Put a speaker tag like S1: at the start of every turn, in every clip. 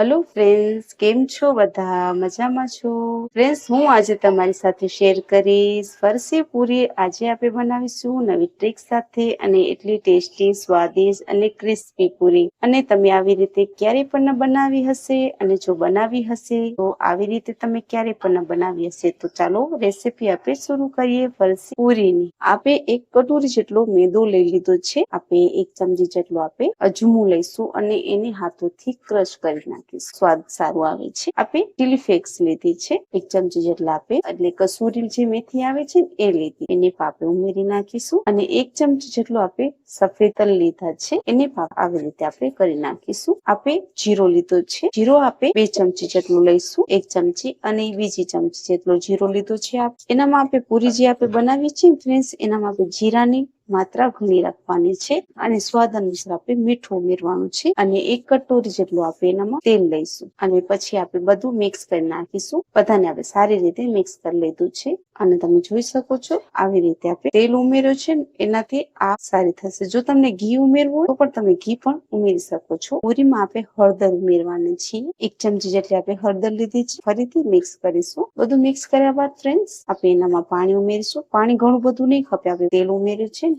S1: Hello friends કેમ છો બધા? મજામાં છો? ફ્રેન્ડ્સ હું આજે તમારી સાથે શેર કરીશ. ફરસી પૂરી આજે આપણે બનાવીશું નવી ટ્રીક સાથે અને એટલી ટેસ્ટી સ્વાદિષ્ટ અને ક્રિસ્પી પૂરી. અને તમે આવી રીતે ક્યારે પણ ન બનાવી હશે અને જો બનાવી હશે, તો આવી રીતે તમે ક્યારે પણ ન બનાવી હશે, તો ચાલો રેસીપી આપણે શરૂ કરીએ ફરસી પૂરીની. આપણે એક કટોરી જેટલો મેદો લઈ લીધો છે. આપણે એક ચમચી જેટલો આપણે અજમું લઈશું અને એને હાથોથી ક્રશ કરી નાખીશું. સ્વાદ સારો આવે છે. આપણે ચીલી ફ્લેક્સ લીધી છે. એક ચમચી જેટલા આપે. એટલે કસૂરી જે મેથી આવે છે એ લીધી. એને પાપે ઉમેરી નાખીશું અને એક ચમચી જેટલો આપણે સફેદ તલ લીધા છે. એને પાપ આવી રીતે આપણે કરી નાખીશું. આપણે જીરો લીધો છે. જીરો આપણે બે ચમચી જેટલું લઈશું. એક ચમચી અને બીજી ચમચી જેટલો જીરો લીધો છે આપ. એનામાં આપણે પૂરી જે આપણે બનાવીએ છીએ ફ્રેન્ડ્સ એનામાં આપણે જીરાની માત્રા ઘણી રાખવાની છે અને સ્વાદ અનુસાર આપણે મીઠું ઉમેરવાનું છે અને એક કટોરી જેટલું આપણે એનામાં તેલ લઈશું. અને પછી આપણે બધું મિક્સ કરી નાખીશું. બધાને આપણે સારી રીતે મિક્સ કરી લીધું છે. અને તમે જોઈ શકો છો, આવી રીતે આપણે તેલ ઉમેર્યો છે. એનાથી આ સારી થશે. જો તમને ઘી ઉમેરવું તો પણ તમે ઘી પણ ઉમેરી શકો છો. પૂરીમાં આપણે હળદર ઉમેરવાની છીએ. એક ચમચી જેટલી આપણે હળદર લીધી છે. ફરીથી મિક્સ કરીશું. બધું મિક્સ કર્યા બાદ ફ્રેન્ડ્સ આપણે એનામાં પાણી ઉમેરીશું. પાણી ઘણું બધું નહીં ખપે. આપણે તેલ ઉમેર્યું છે.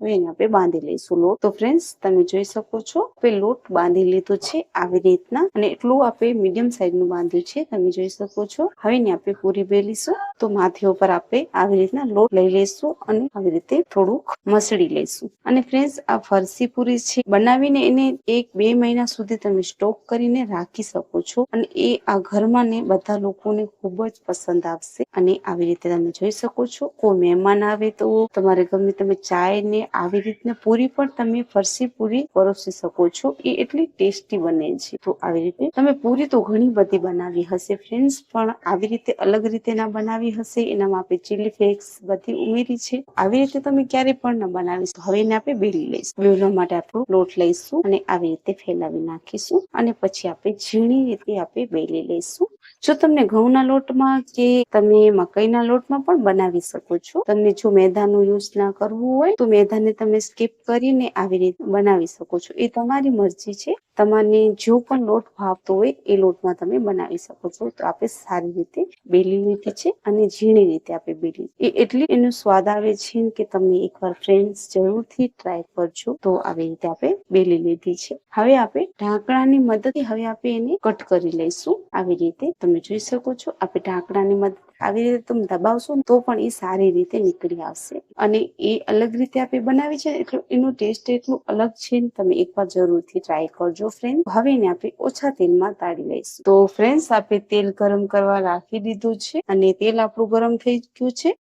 S1: હવે એને આપણે બાંધી લઈશું લોટ. તો ફ્રેન્ડ્સ તમે જોઈ શકો છો આપણે લોટ બાંધી લીધો છે આવી રીતના અને એટલું આપણે મીડિયમ સાઈઝનું બાંધ્યું છે. તમે જોઈ શકો છો. હવે ને આપણે પૂરી બેલીશું. તો માથી ઉપર આપણે આવી રીતના લોટ લઈ લઈશું અને આવી રીતે થોડુંક મસળી લઈશું. અને ફ્રેન્ડ્સ આ ફરસી પૂરી છે. બનાવીને એને એક બે મહિના સુધી તમે સ્ટોક કરીને રાખી શકો છો અને એ આ ઘરમાં ને બધા લોકોને ખૂબ જ પસંદ આવશે. અને આવી રીતે તમે જોઈ શકો છો. કોઈ મહેમાન આવે તો તમારે ગમે તમે ચાય ને આવી રીતના પૂરી પણ તમે ફરસી પૂરી પરોસી શકો છો. એ એટલી ટેસ્ટી બને છે. તો આવી રીતે તમે પૂરી તો ઘણી બધી બનાવી હશે ફ્રેન્ડ્સ, પણ આવી રીતે અલગ રીતે ના બનાવી હશે. એનામાં આપણે ચીલી ફ્લેક્સ બધી ઉમેરી છે. આવી રીતે તમે ક્યારે પણ ન બનાવીશ હવે એને આપણે બેલી લઈશું. બેલવા માટે આપણો લોટ લઈશું અને આવી રીતે ફેલાવી નાખીશું. અને પછી આપણે ઝીણી રીતે આપણે બેલી લઈશું. જો તમને ઘઉંના લોટમાં કે તમે મકાઈના લોટમાં પણ બનાવી શકો છો. તમને જો મેદાનું યુઝ ના કરવું હોય તો મેદાને તમે સ્કીપ કરીને આવી રીતે બનાવી શકો છો. એ તમારી મરજી છે. તમારે જો પણ લોટ ભાવતો હોય, એ લોટમાં તમે બનાવી શકો છો. તો આપણે સારી રીતે બેલી લીધી છે અને ઝીણી રીતે આપણે બેલી. એ એટલી એનો સ્વાદ આવે છે કે તમે એકવાર ફ્રેન્ડ્સ જરૂરથી ટ્રાય કરજો તો આવી રીતે આપણે બેલી લીધી છે. હવે આપણે ઢાંકણાની મદદથી, હવે આપણે એને કટ કરી લઈશું. આવી રીતે તમે જોઈ શકો છો. આપણે ઢાંકણાની મદદ આવી રીતે તમે દબાવશો તો પણ એ સારી રીતે નીકળી આવશે. અને એ અલગ રીતે આપણે બનાવી છે એટલે એનું ટેસ્ટ એટલું અલગ છે ને, તમે એકવાર જરૂરથી ટ્રાય કરજો ફ્રેન્ડ હવે ને આપણે ઓછા તેલમાં તાળી લઈશું. તો ફ્રેન્ડ્સ આપણે તેલ ગરમ કરવા રાખી દીધું છે અને તેલ આપણું ગરમ થઈ ગયું છે.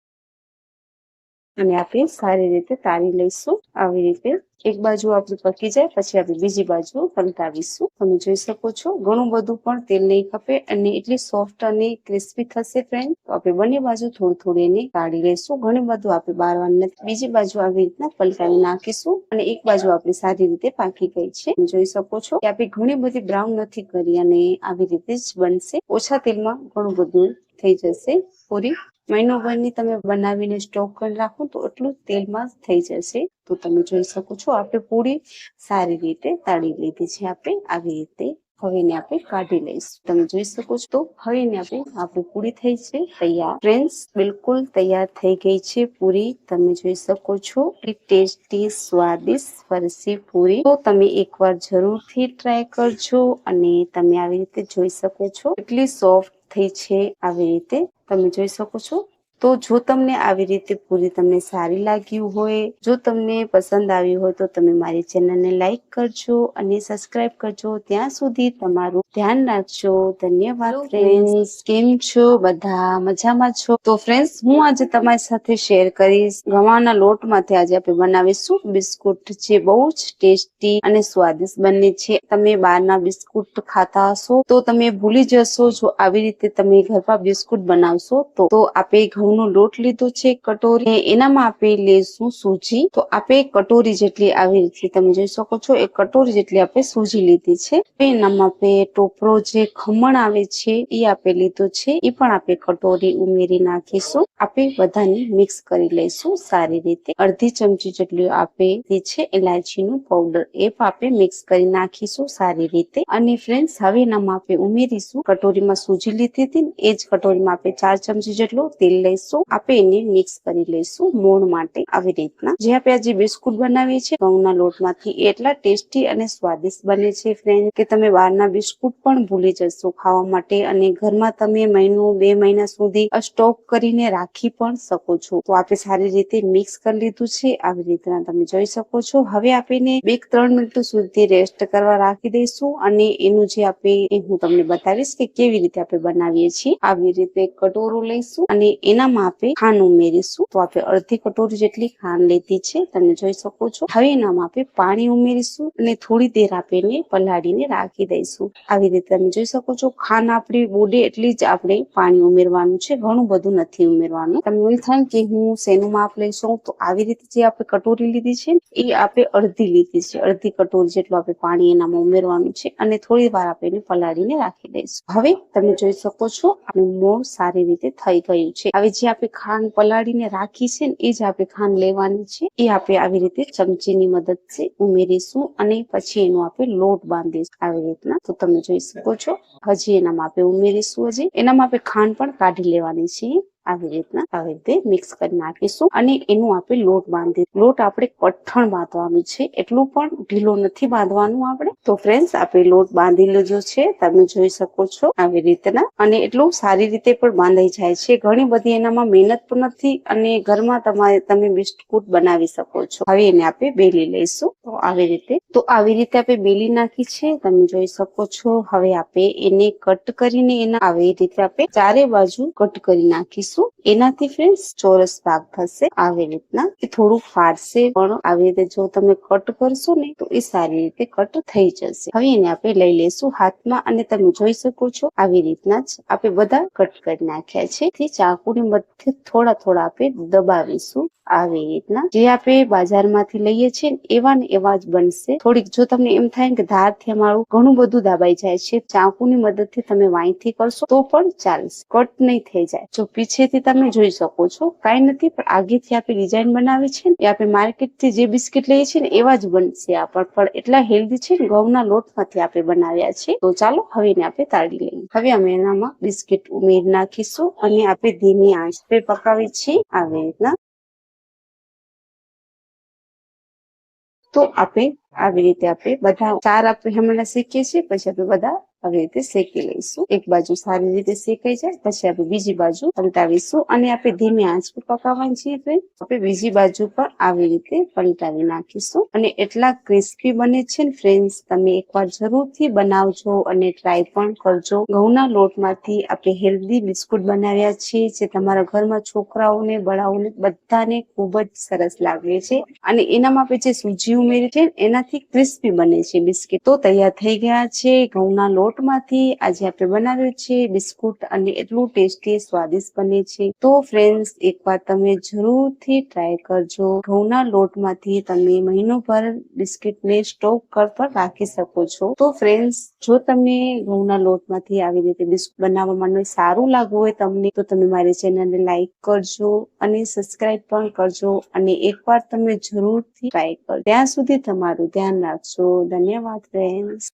S1: અને આપણે સારી રીતે તાળી લઈશું આવી રીતે. એક બાજુ આપણે પકી જાય, પછી આપણે બીજી બાજુ પલટાવીશું તમે જોઈ શકો છો, ઘણું બધું પણ તેલ નહીં ખપે અને એટલી સોફ્ટ અને ક્રિસ્પી થશે ફ્રેન્ડ તો આપણે બંને બાજુ થોડું થોડું એને કાઢી લઈશું. ઘણું બધું આપણે બારવાનું નથી. બીજી બાજુ આવી રીતના પલટાવી નાખીશું અને એક બાજુ આપણે સારી રીતે પાકી ગઈ છે. તમે જોઈ શકો છો કે આપણે ઘણી બધી બ્રાઉન નથી કરી અને આવી રીતે જ બનશે. ઓછા તેલમાં ઘણું બધું થઈ જશે. પૂરી મહિનો ભરની તમે બનાવીને સ્ટોક કરી રાખો તો એટલું તેલમાં થઈ જશે. તો તમે જોઈ શકો છો, આપણે પૂરી સારી રીતે તાળી લીધી છે આપણે. આવી રીતે હવેને આપણે કાઢી લઈશું. તમે જોઈ શકો છો, તો હવેને આપણે આપણી પૂરી થઈ છે, તૈયાર. ફ્રેન્ડ્સ, બિલકુલ તૈયાર થઈ ગઈ છે પૂરી. તમે જોઈ શકો છો ટેસ્ટી, સ્વાદિષ્ટ ફરસી પૂરી. તો તમે એકવાર જરૂરથી ટ્રાય કરજો અને તમે આવી રીતે જોઈ શકો છો એટલી સોફ્ટ થઈ છે, આવી રીતે તમે જોઈ શકો છો. તો જો તમને આવી રીતે પૂરી તમને સારી લાગ્યું હોય જો તમને પસંદ આવી હોય તો તમે મારી ચેનલને લાઈક કરજો અને સબસ્ક્રાઇબ કરજો. ત્યાં સુધી તમારું ધ્યાન રાખજો. ધન્યવાદ ફ્રેન્ડ્સ કેમ છો? બધા મજામાં છો? તો ફ્રેન્ડ્સ હું આજે તમારી સાથે શેર કરીશ. ગવાના લોટમાંથી આજે આપણે બનાવીશું બિસ્કુટ. જે બહુ જ ટેસ્ટી અને સ્વાદિષ્ટ બને છે. તમે બહારના બિસ્કુટ ખાતા હશો તો તમે ભૂલી જશો જો આવી રીતે તમે ઘરમાં બિસ્કુટ બનાવશો તો. આપે આપણે ઘણું ઘઉંનો લોટ લીધો છે કટોરી એનામાં આપણે લેશું સૂજી. તો આપણે કટોરી જેટલી આવી રીતે તમે જોઈ શકો છો, એ કટોરી જેટલી આપણે સૂજી લીધી છે. એનામાં આપણે ટોપરો જે ખમણ આવે છે, એ આપણે લીધો છે. એ પણ આપણે કટોરી ઉમેરી નાખીશું. આપણે બધાને મિક્સ કરી લઈશું સારી રીતે. અડધી ચમચી જેટલી આપણે છે ઇલાયચીનું પાવડર. એ પણ આપણે મિક્સ કરી નાખીશું સારી રીતે. અને ફ્રેન્ડ્સ, હવે એનામાં આપણે ઉમેરીશું. કટોરીમાં સૂજી લીધી હતી એ જ કટોરીમાં આપણે ચાર ચમચી જેટલું તેલ લઈશું. આપણે એને મિક્સ કરી લઈશું મોણ માટે આવી રીતના. જે આપણે આજે બિસ્કુટ બનાવીએ છીએ, ઘઉંના લોટમાંથી એટલા ટેસ્ટી અને સ્વાદિષ્ટ બને છે ફ્રેન્ડ કે તમે બહારના બિસ્કુટ પણ ભૂલી જશો. ખાવા માટે અને ઘરમાં તમે મહિનો, બે મહિના સુધી સ્ટોક કરીને રાખી પણ શકો છો. તો આપણે સારી રીતે મિક્સ કરી લીધું છે. આવી રીતના તમે જોઈ શકો છો. હવે આપણે બે ત્રણ મિનિટ સુધી રેસ્ટ કરવા રાખી દઈશું અને એનું જે આપણે હું તમને બતાવીશ કે કેવી રીતે આપણે બનાવીએ છીએ. આવી રીતે કટોરો લઈશું અને એનામાં આપણે ખાંડ ઉમેરીશું. તો આપણે અડધી કટોરી જેટલી ખાંડ લીધી છે, તમે જોઈ શકો છો. હવે એનામાં આપણે પાણી ઉમેરીશું અને થોડી દેર આપણે પલાળીને રાખી દઈશું. આવી રીતે તમે જોઈ શકો છો, ખાંડ આપણી બોડે એટલી જ આપણે પાણી ઉમેરવાનું છે, ઘણું બધું નથી ઉમેરવાનું. તમે એવું થાય કે હું શેનું માપ લઈશું તો આવી રીતે જે આપણે કટોરી લીધી છે, એ આપણે અડધી લીધી છે. અડધી કટોરી જેટલું આપણે પાણી એનામાં ઉમેરવાનું છે અને થોડી વાર આપણે એને પલાળીને રાખી દઈશું. હવે તમે જોઈ શકો છો, આપણું મોણ સારી રીતે થઈ ગયું છે. હવે જે આપણે ખાંડ પલાળીને રાખી છે ને, એ જ આપણે ખાંડ લેવાની છે. એ આપણે આવી રીતે ચમચીની મદદથી ઉમેરીશું અને પછી એનો આપણે લોટ બાંધીશું આવી રીતના. તો તમે જોઈ શકો છો. હજી એનામાં આપણે ઉમેરીશું હજી. એનામાં આપણે ખાંડ પણ કાઢી લેવાની છે. આવી રીતના આવી રીતે મિક્સ કરી નાખીશું. અને એનું આપણે લોટ બાંધી, લોટ આપણે કઠણ બાંધવાનું છે. એટલું પણ ઢીલો નથી બાંધવાનું આપણે. તો ફ્રેન્ડ્સ આપણે લોટ બાંધી લીધો છે. તમે જોઈ શકો છો આવી રીતના. અને એટલું સારી રીતે પણ બાંધાઈ જાય છે. ઘણી બધી એનામાં મહેનત પણ નથી અને ઘરમાં તમારે, તમે બિસ્કુટ બનાવી શકો છો. હવે એને આપણે બેલી લઈશું. તો આવી રીતે, તો આવી રીતે આપણે બેલી નાખી છે. તમે જોઈ શકો છો. હવે આપણે એને કટ કરીને એના, આવી રીતે આપણે ચારે બાજુ કટ કરી નાખીશું. એનાથી ફ્રેન્ડ ચોરસ ભાગ થશે. આવી રીતના થોડું ફાટશે પણ આવી રીતે જો તમે કટ કરશો ને, તો એ સારી રીતે કટ થઈ જશે. હવે એને આપણે લઈ લેશું હાથમાં અને તમે જોઈ શકો છો, આવી રીતના જ આપણે બધા કટ કરી નાખ્યા છે. ચાકુની મધ્ય થોડા થોડા આપણે દબાવીશું. આવી રીતના જે આપણે બજારમાંથી લઈએ છીએ એવા ને એવા જ બનશે. થોડીક જો તમને એમ થાય કે ધારથી અમારું ઘણું બધું દાબાઈ જાય છે, ચાકુની મદદથી તમે વાંચથી કરશો તો પણ ચાલશે. કટ નહીં થઈ જાય. જો પીછેથી તમે જોઈ શકો છો, કાંઈ નથી, પણ આગેથી આપણે ડિઝાઇન બનાવી છે એ આપણે માર્કેટથી જે બિસ્કિટ લઈએ છીએ ને, એવા જ બનશે આપણ પણ. એટલા હેલ્ધી છે ઘઉંના લોટમાંથી આપણે બનાવ્યા છે. તો ચાલો, હવે એને આપણે તાળી લઈએ. હવે અમે એનામાં બિસ્કિટ ઉમેરી નાખીશું અને આપણે ધીમી આંચ પે પકાવી છીએ. આવી રીતના તો આપણે આવી રીતે આપણે બધા ચાર આપણે હમણાં શીખીએ છીએ પછી આપણે બધા આવી રીતે શેકી લઈશું. એક બાજુ સારી રીતે શેકાઈ જાય, પછી આપણે બીજી બાજુ પલટાવીશું. અને આપણે ધીમે આંચ પર પકાવવાની છીએ એટલે આપણે બીજી બાજુ પર આવી રીતે પલટાવી નાખીશું. અને એટલા ક્રિસ્પી બને છે ને ફ્રેન્ડ્સ, તમે એકવાર જરૂરથી બનાવજો અને ટ્રાય પણ કરજો. ઘઉંના લોટમાંથી આપણે હેલ્ધી બિસ્કુટ બનાવ્યા છીએ, જે તમારા ઘરમાં છોકરાઓને, બળાઓને બધાને ખૂબ જ સરસ લાગે છે. અને એનામાં આપણે જે સૂજી ઉમેરી છે એનાથી ક્રિસ્પી બને છે બિસ્કિટ. તો તૈયાર થઈ ગયા છે ઘઉંના લોટમાંથી આજે આપણે બનાવ્યું છે બિસ્કુટ અને એટલું ટેસ્ટી, સ્વાદિષ્ટ બને છે. તો ફ્રેન્ડ્સ એકવાર તમે જરૂરથી ટ્રાય કરજો. ઘઉંના લોટમાંથી તમે મહિનોભર બિસ્કિટને સ્ટોક કર પર રાખી શકો છો. તો ફ્રેન્ડ્સ જો તમને ઘઉંના લોટમાંથી આવી રીતે બિસ્કુટ બનાવવા માટે સારું લાગવું હોય તમને, તો તમે મારી ચેનલને લાઈક કરજો અને સબસ્ક્રાઇબ પણ કરજો અને એકવાર તમે જરૂરથી ટ્રાય કરજો. ત્યાં સુધી તમારું ધ્યાન રાખજો. ધન્યવાદ ફ્રેન્ડ્સ